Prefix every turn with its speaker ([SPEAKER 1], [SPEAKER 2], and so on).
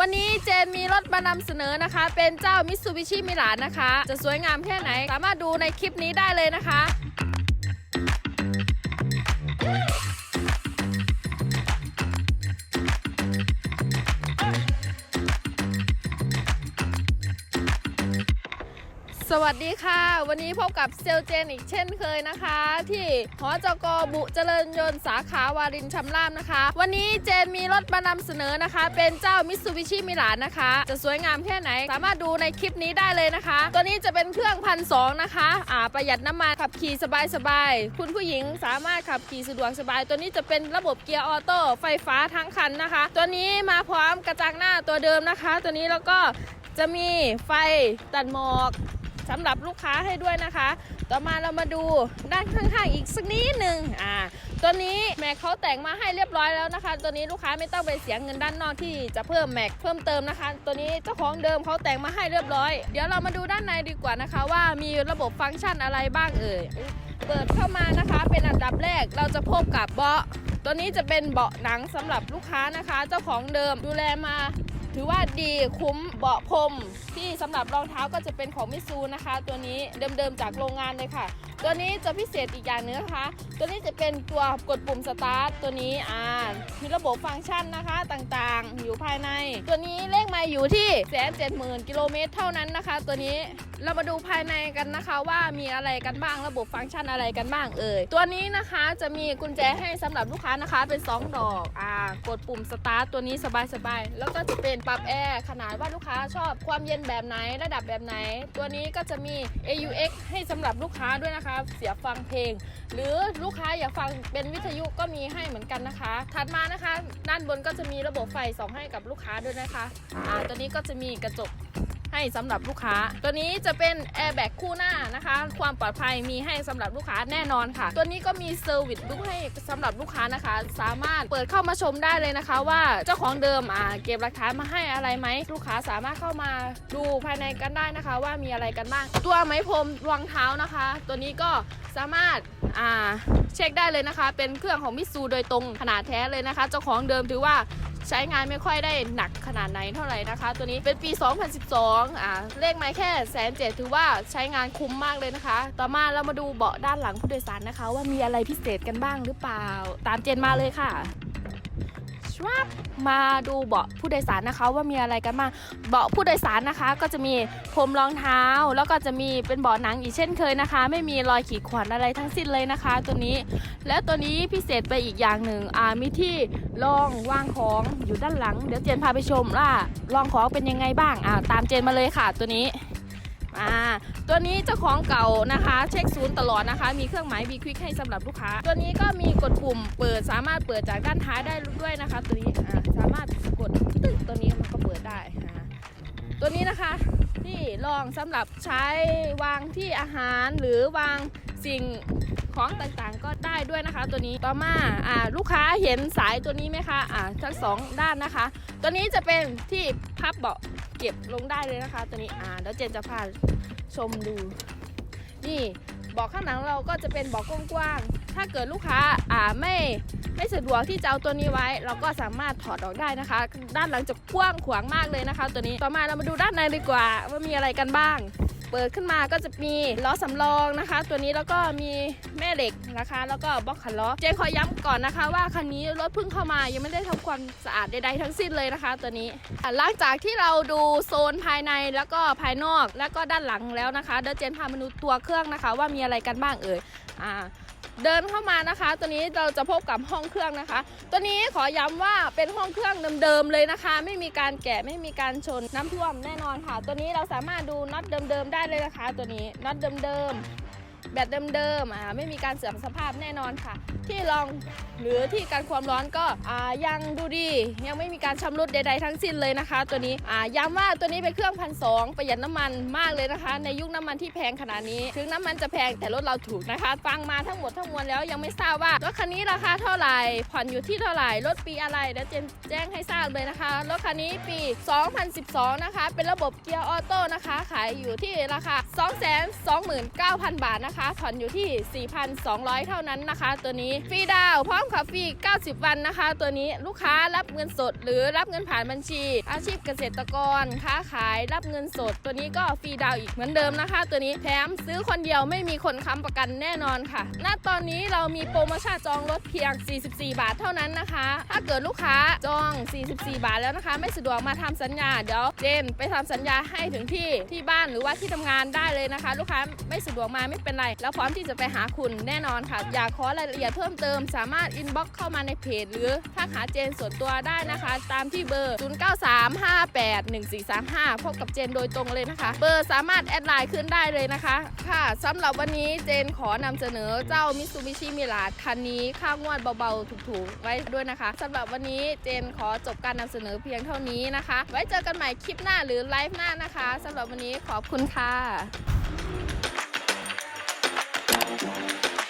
[SPEAKER 1] วันนี้เจนมีรถมานำเสนอนะคะ เป็นเจ้ามิ t ซูบิชิมิลานนะคะ จะสวยงามแค่ไหน สามารถดูในคลิปนี้ได้เลยนะคะ สวัสดีค่ะ วันนี้พบกับเซลเจนอีกเช่นเคยนะคะ ที่หอจกบุเจริญยนต์สาขาวารินชำราบนะคะ วันนี้เจนมีรถมานำเสนอนะคะ เป็นเจ้ามิ t ซูบิชิมิลานนะคะ จะสวยงามแค่ไหน สามารถดูในคลิปนี้ได้เลยนะคะ ตัวนี้จะเป็นเครื่องพันสองนะคะอ่าประหยัดน้ำมันขับขี่สบายๆคุณผู้หญิงสามารถขับขี่สะดวกสบาย ตัวนี้จะเป็นระบบเกียร์ออโต้ไฟฟ้าทั้งคันนะคะ ตัวนี้มาพร้อมกระจังหน้าตัวเดิมนะคะ ตัวนี้แล้วก็จะมีไฟตัดหมอก สำหรับลูกค้าให้ด้วยนะคะ ต่อมาเรามาดูด้านข้างๆอีกสักนิดหนึ่งอ่าตัวนี้แม็กเขาแต่งมาให้เรียบร้อยแล้วนะคะ ตัวนี้ลูกค้าไม่ต้องไปเสียเงินด้านนอกที่จะเพิ่มแม็กเพิ่มเติมนะคะ ตัวนี้เจ้าของเดิมเขาแต่งมาให้เรียบร้อย เดี๋ยวเรามาดูด้านในดีกว่านะคะ ว่ามีระบบฟังก์ชันอะไรบ้างเอ่ยเปิดเข้ามานะคะเป็นอันดับแรกเราจะพบกับเบาะตัวนี้จะเป็นเบาะหนังสำหรับลูกค้านะคะ เจ้าของเดิมดูแลมา ถือว่าดีคุ้มเบาะพรมที่สำหรับรองเท้าก็จะเป็นของมิซูนะคะ ตัวนี้เดิมๆจากโรงงานเลยค่ะ ตัวนี้จะพิเศษอีกอย่างหนึงนะคะ ตัวนี้จะเป็นตัวกดปุ่มสตาร์ทตัวนี้อ่ามีระบบฟังก์ชันนะคะต่างๆ อยู่ภายใน ตัวนี้เลข ไมาอยู่ที่แสนเจ็ดหมื่นกิโลเมตรเท่านั้นนะคะ ตัวนี้เรามาดูภายในกันนะคะว่ามีอะไรกันบ้างระบบฟังก์ชันอะไรกันบ้างเอ่ยตัวนี้นะคะจะมีกุญแจให้สำหรับลูกค้านะคะเป็น 2 ดอกอ่ากดปุ่มสตาร์ทตัวนี้สบายๆแล้วก็จะเป็นปรับแอร์ขนาดว่าลูกค้าชอบความเย็นแบบไหนระดับแบบไหน ตัวนี้ก็จะมี AUX ให้สำหรับลูกค้าด้วยนะคะ เสียบฟังเพลง หรือลูกค้าอยากฟังเป็นวิทยุก็มีให้เหมือนกันนะคะ ถัดมานะคะ ด้านบนก็จะมีระบบไฟส่องให้กับลูกค้าด้วยนะคะอ่าตัวนี้ก็จะมีกระจกให้สำหรับลูกค้า ตัวนี้จะเป็นแอร์แบ็กคู่หน้านะคะ ความปลอดภัยมีให้สำหรับลูกค้าแน่นอนค่ะ ตัวนี้ก็มีเซอร์วิสบุ๊กให้สำหรับลูกค้านะคะ สามารถเปิดเข้ามาชมได้เลยนะคะ ว่าเจ้าของเดิมอ่าเก็บหลักฐานมาให้อะไรไหมลูกค้าสามารถเข้ามาดูภายในกันได้นะคะ ว่ามีอะไรกันบ้าง ตัวไม้พรมรองเท้านะคะ ตัวนี้ก็สามารถอ่าเช็คได้เลยนะคะ เป็นเครื่องของมิตซูโดยตรงขนาดแท้เลยนะคะ เจ้าของเดิมถือว่า ใช้งานไม่ค่อยได้หนักขนาดไหนเท่าไหร่นะคะ ตัวนี้เป็นปี 2012อ่าเลขไม้แค่แสนเจ็ดถือว่าใช้งานคุ้มมากเลยนะคะ ต่อมาเรามาดูเบาะด้านหลังผู้โดยสารนะคะ ว่ามีอะไรพิเศษกันบ้างหรือเปล่า ตามเจนมาเลยค่ะ ชวับมาดูเบาะผู้โดยสารนะคะว่ามีอะไรกันบ้างเบาะผู้โดยสารนะคะ ก็จะมีพรมรองเท้า แล้วก็จะมีเป็นเบาะหนังอีกเช่นเคยนะคะ ไม่มีรอยขีดข่วนอะไรทั้งสิ้นเลยนะคะ ตัวนี้ แล้วตัวนี้พิเศษไปอีกอย่างหนึ่งอ่ามีที่รองวางของอยู่ด้านหลัง เดี๋ยวเจนพาไปชมว่ารองของเป็นยังไงบ้างอ่าตามเจนมาเลยค่ะตัวนี้ อ่าตัวนี้เจ้าของเก่านะคะ เช็คศูนย์ตลอดนะคะ มีเครื่องหมาย B Quick ให้สำหรับลูกค้า ตัวนี้ก็มีกดปุ่มเปิดสามารถเปิดจากด้านท้ายได้ด้วยนะคะ ตัวนี้อ่าสามารถกดตึ๊ดตัวนี้มันก็เปิดได้อ่าตัวนี้นะคะที่รองสำหรับใช้วางที่อาหารหรือวางสิ่งของต่างๆก็ได้ด้วยนะคะ ตัวนี้ต่อมาอ่าลูกค้าเห็นสายตัวนี้ไหมคะอ่าทั้งสองด้านนะคะ ตัวนี้จะเป็นที่พับเบาะ เก็บลงได้เลยนะคะ ตัวนี้อ่าเดี๋ยวเจนจะพาชมดู นี่เบาะข้างหลังเราก็จะเป็นเบาะกว้างๆถ้าเกิดลูกค้าอ่าไม่ไม่สะดวกที่จะเอาตัวนี้ไว้ เราก็สามารถถอดออกได้นะคะ ด้านหลังจะกว้างขวางมากเลยนะคะ ตัวนี้ต่อมาเรามาดูด้านในดีกว่าว่ามีอะไรกันบ้าง เปิดขึ้นมาก็จะมีล้อสำรองนะคะ ตัวนี้แล้วก็มี แม่เหล็กนะคะ แล้วก็บล็อกขันล้อเจนขอย้ำก่อนนะคะ ว่าคันนี้รถเพิ่งเข้ามายังไม่ได้ทำความสะอาดใดๆทั้งสิ้นเลยนะคะ ตัวนี้หลังจากที่เราดูโซนภายในแล้วก็ภายนอกแล้วก็ด้านหลังแล้วนะคะเดี๋ยวเจนพามาดูตัวเครื่องนะคะ ว่ามีอะไรกันบ้างเอ่ยอ่าเดินเข้ามานะคะ ตัวนี้เราจะพบกับห้องเครื่องนะคะ ตัวนี้ขอย้ำว่าเป็นห้องเครื่องเดิมๆเลยนะคะ ไม่มีการแกะไม่มีการชนน้ำท่วมแน่นอนค่ะ ตัวนี้เราสามารถดูน็อตเดิมๆได้เลยนะคะ ตัวนี้น็อตเดิมๆ แบตเดิมๆอ่าไม่มีการเสื่อมสภาพแน่นอนค่ะ ที่รองหรือที่การความร้อนก็อ่ายังดูดียังไม่มีการชำรุดใดๆทั้งสิ้นเลยนะคะ ตัวนี้อ่าย้ำว่าตัวนี้เป็นเครื่องพันสองประหยัดน้ำมันมากเลยนะคะ ในยุคน้ำมันที่แพงขนาดนี้ ถึงน้ำมันจะแพงแต่รถเราถูกนะคะฟังมาทั้งหมดทั้งมวลแล้วยังไม่ทราบว่ารถคันนี้ราคาเท่าไหร่ผ่อนอยู่ที่เท่าไหร่รถปีอะไรเดี๋ยวเจนแจ้งให้ทราบเลยนะคะรถคันนี้ปี 2012 นะคะ เป็นระบบเกียร์ออโต้นะคะ ขายอยู่ที่ราคา 229,000 บาทนะคะนะคะผ่อนอยู่ที่ 4,200 เท่านั้นนะคะ ตัวนี้ฟรีดาวพร้อมขับฟรี 90 วันนะคะ ตัวนี้ลูกค้ารับเงินสด หรือรับเงินผ่านบัญชี อาชีพเกษตรกร ค้าขายรับเงินสด ตัวนี้ก็ฟรีดาวอีกเหมือนเดิมนะคะ ตัวนี้แถมซื้อคนเดียวไม่มีคนค้ำประกันแน่นอนค่ะ ณตอนนี้เรามีโปรโมชั่นจองรถเพียง 44 บาทเท่านั้นนะคะ ถ้าเกิดลูกค้าจอง 44 บาทแล้วนะคะ ไม่สะดวกมาทำสัญญาเดี๋ยวเจนไปทำสัญญาให้ถึงที่ที่บ้านหรือว่าที่ทำงานได้เลยนะคะ ลูกค้าไม่สะดวกมาไม่เป็นไรแล้วพร้อมที่จะไปหาคุณแน่นอนค่ะ อยากขอรายละเอียดเพิ่มเติม สามารถอินบ็อกเข้ามาในเพจ หรือทักหาเจนส่วนตัวได้นะคะ ตามที่เบอร์ 0935811435 พบกับเจนโดยตรงเลยนะคะ เบอร์สามารถแอดไลน์ขึ้นได้เลยนะคะ ค่ะสำหรับวันนี้เจนขอนำเสนอเจ้ามิตซูบิชิมิลาดคันนี้ค่างวดเบาๆถูกๆ ไว้ด้วยนะคะสำหรับวันนี้เจนขอจบการนำเสนอเพียงเท่านี้นะคะ ไว้เจอกันใหม่คลิปหน้าหรือไลฟ์หน้านะคะสำหรับวันนี้ขอบคุณค่ะ Tchau.